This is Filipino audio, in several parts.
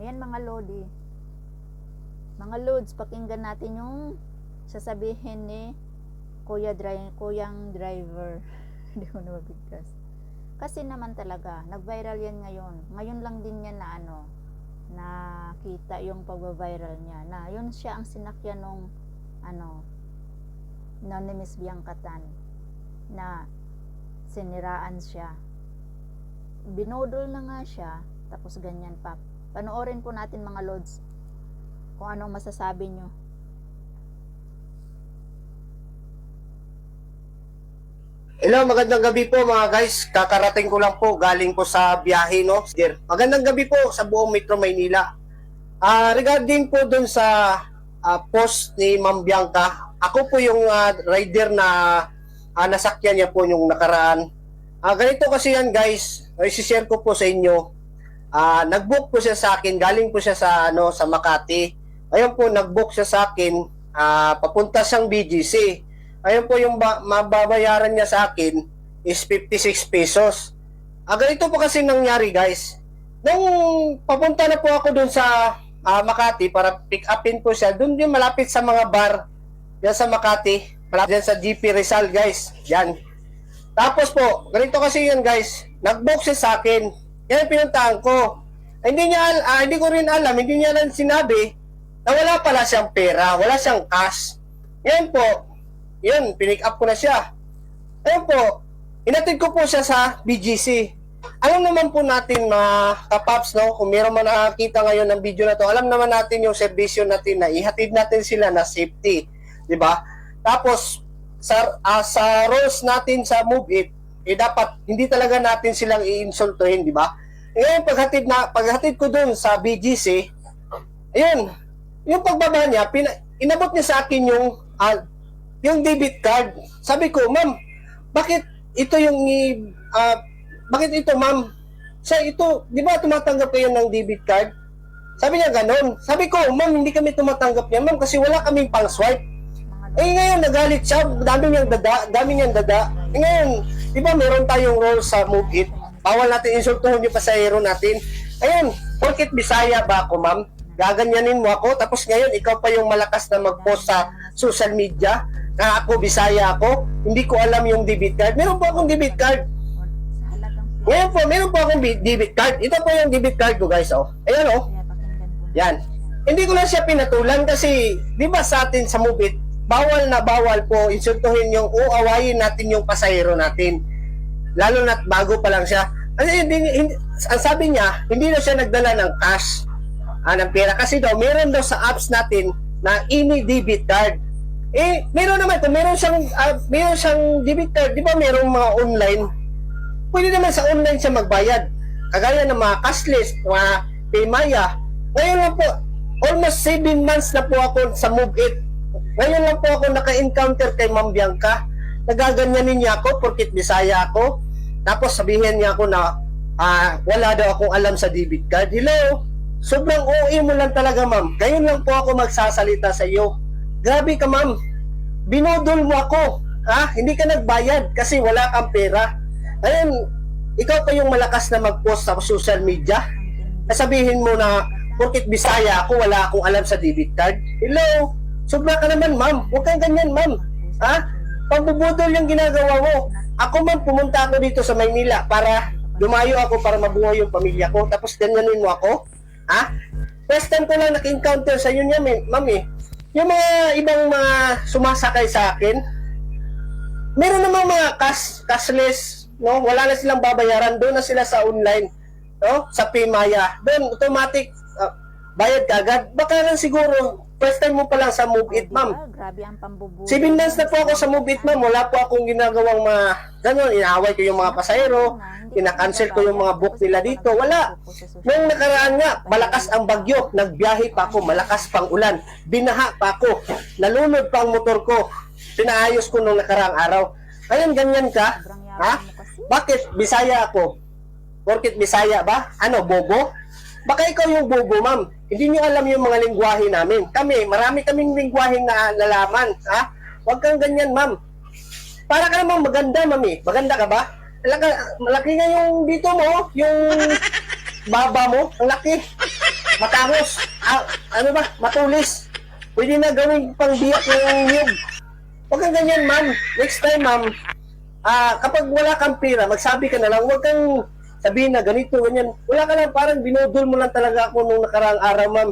Ayan mga lodi. Mga lods, pakinggan natin yung sasabihin ni Kuya dri- Kuyang driver. Hindi ko na mabigkas. Kasi naman talaga, nag-viral yan ngayon. Ngayon lang din yan na ano, nakita yung pag-viral niya. Na yun siya ang sinakyan nung ano, na ni na siniraan siya. Binodol na nga siya, tapos ganyan pa. Panoorin po natin mga lods kung anong masasabi nyo. Hello, magandang gabi po mga guys. Kakarating ko lang po galing po sa biyahe no. Dear. Magandang gabi po sa buong Metro Maynila. Ah, regarding po dun sa ah, post ni Ma'am Bianca, ako po yung ah, rider na ah, nasakyan niya po yung nakaraan. Ah, ganito kasi yan guys. I-share ko po sa inyo. Ah, nag-book po siya sa akin, galing po siya sa ano sa Makati. Ayun po, nag-book siya sa akin, ah, papunta siyang BGC. Ayun po yung ba- mababayaran niya sa akin is 56 pesos. Ah, ganito po kasi nangyari guys. Nung papunta na po ako dun sa ah, Makati para pick upin po siya, dun din malapit sa mga bar yan sa Makati, malapit yan sa GP Rizal guys. Yan. Tapos po, ganito kasi yan guys, nag-book siya sa akin. Yan ang pinuntahan ko. Hindi niya, ah, hindi ko rin alam, hindi niya lang sinabi na wala pala siyang pera, wala siyang cash. Yan po, yun, pinick up ko na siya. Ayun po, inatid ko po siya sa BGC. Alam naman po natin mga kapaps, no, kung meron man nakakita ngayon ng video na to, alam naman natin yung servisyo natin na ihatid natin sila na safety. di ba? Tapos, sa, ah, sa rules natin sa Move It, eh dapat hindi talaga natin silang i-insultuhin, di ba? Ngayon, paghatid, na, paghatid ko dun sa BGC, ayun, yung pagbaba niya, pina, inabot niya sa akin yung ah, yung debit card. Sabi ko, ma'am, bakit ito yung ah, bakit ito, ma'am? Sa ito, di ba tumatanggap kayo ng debit card? Sabi niya ganon. Sabi ko, ma'am, hindi kami tumatanggap niya, ma'am, kasi wala kaming pang swipe. Eh ngayon, nagalit siya, dami niyang dada, dami niyang dada. Eh ngayon, di ba meron tayong role sa Move It? Bawal natin insultuhin yung pasahero natin. Ayun, porkit Bisaya ba ako, ma'am? Gaganyanin mo ako, tapos ngayon, ikaw pa yung malakas na mag-post sa social media na ako, Bisaya ako, hindi ko alam yung debit card. Meron po akong debit card. Ngayon po, meron po akong bi- debit card. Ito po yung debit card ko, guys, oh. Ayan, oh. Yan. Hindi ko lang siya pinatulan kasi, di ba sa atin sa Mubit, bawal na bawal po insultuhin yung o awayin natin yung pasahero natin. Lalo na bago pa lang siya. Kasi hindi, hindi, ang sabi niya, hindi na siya nagdala ng cash, ah, ng pera. Kasi daw, meron daw sa apps natin na ini debit card. Eh, meron naman, kung meron siyang, ah, meron siyang debit card, di ba merong mga online? Pwede naman sa online siya magbayad. Kagaya ng mga cashless, mga Paymaya, ngayon lang po, almost 7 months na po ako sa Move It. Ngayon lang po ako naka-encounter kay Ma'am Bianca. Nagaganyanin niya ako porkit Bisaya ako. Tapos sabihin niya ako na ah, wala daw akong alam sa debit card. Hello? Sobrang OA mo lang talaga, ma'am. Ngayon lang po ako magsasalita sa iyo. Grabe ka, ma'am. Binodol mo ako. Ha? Hindi ka nagbayad kasi wala kang pera. Ngayon, ikaw pa yung malakas na mag-post sa social media sabihin mo na porkit Bisaya ako, wala akong alam sa debit card. Hello? Sobra ka naman, ma'am. Huwag kang ganyan, ma'am. Ha? Pambubudol yung ginagawa mo. Ako man, pumunta ako dito sa Maynila para lumayo ako para mabuhay yung pamilya ko. Tapos ganyanin mo ako? Ha? First time ko lang naka-encounter sa inyo niya, ma'am, ma'am eh. Yung mga ibang mga sumasakay sa akin, meron namang mga cash, cashless, no? Wala na silang babayaran, doon na sila sa online no? Sa Paymaya. Doon, automatic, ah, bayad ka agad. Baka lang siguro, first time mo pa lang sa Move It, ma'am. Diba? Grabe ang pambubuhay. Seven months na po ako sa Move It, ma'am. Wala po akong ginagawang mga, gano'n, inaaway ko yung mga pasahero, kinakancel ko yung mga book nila dito. Wala. Nung nakaraan nga, malakas ang bagyo, nagbiyahe pa ako, malakas pang ulan, binaha pa ako, nalunod pa ang motor ko, pinaayos ko nung nakaraang araw. Ngayon, ganyan ka? Ha? Bakit? Bisaya ako. Porkit Bisaya ba? Ano, bobo? Baka ikaw yung bobo, ma'am. Hindi niyo alam yung mga lingwahe namin. Kami, marami kaming lingwahe na nalaman. Ha? Huwag kang ganyan, ma'am. Para ka namang maganda, mami. Maganda ka ba? Malaki, malaki nga yung dito mo, yung baba mo. Ang laki. matangos, ah, ano ba, matulis. Pwede na gawing pangbiyak ng niyog. Huwag kang ganyan, ma'am. Next time, ma'am, ah, kapag wala kang pera, magsabi ka na lang, huwag kang sabihin na ganito, ganyan. Wala ka lang, parang binudol mo lang talaga ako nung nakaraang araw, ma'am.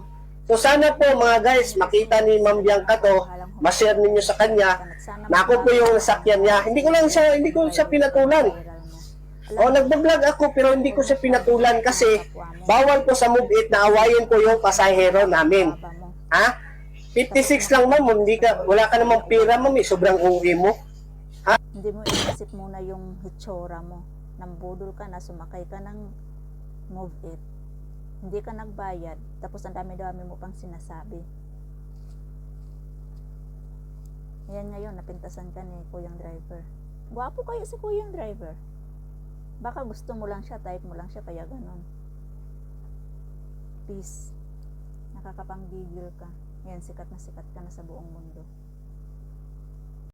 So sana po mga guys, makita ni Ma'am Bianca to, ma-share ninyo sa kanya, na ako po yung nasakyan niya. Hindi ko lang siya, hindi ko siya pinatulan. O, nagbablog ako pero hindi ko siya pinatulan kasi bawal po sa Move It na awayin ko yung pasahero namin. Ha? 56 lang ma'am, hindi ka, wala ka namang pera ma'am, eh, sobrang uwi mo. Hindi mo inisip muna yung hitsura mo. Nambudol ka na, sumakay ka ng move it. Hindi ka nagbayad. Tapos ang dami-dami mo pang sinasabi. Yan ngayon, napintasan ka ni kuyang driver. Gwapo kayo si kuyang driver. Baka gusto mo lang siya, type mo lang siya, kaya ganon. Peace. Nakakapanggigil ka. Yan, sikat na sikat ka na sa buong mundo.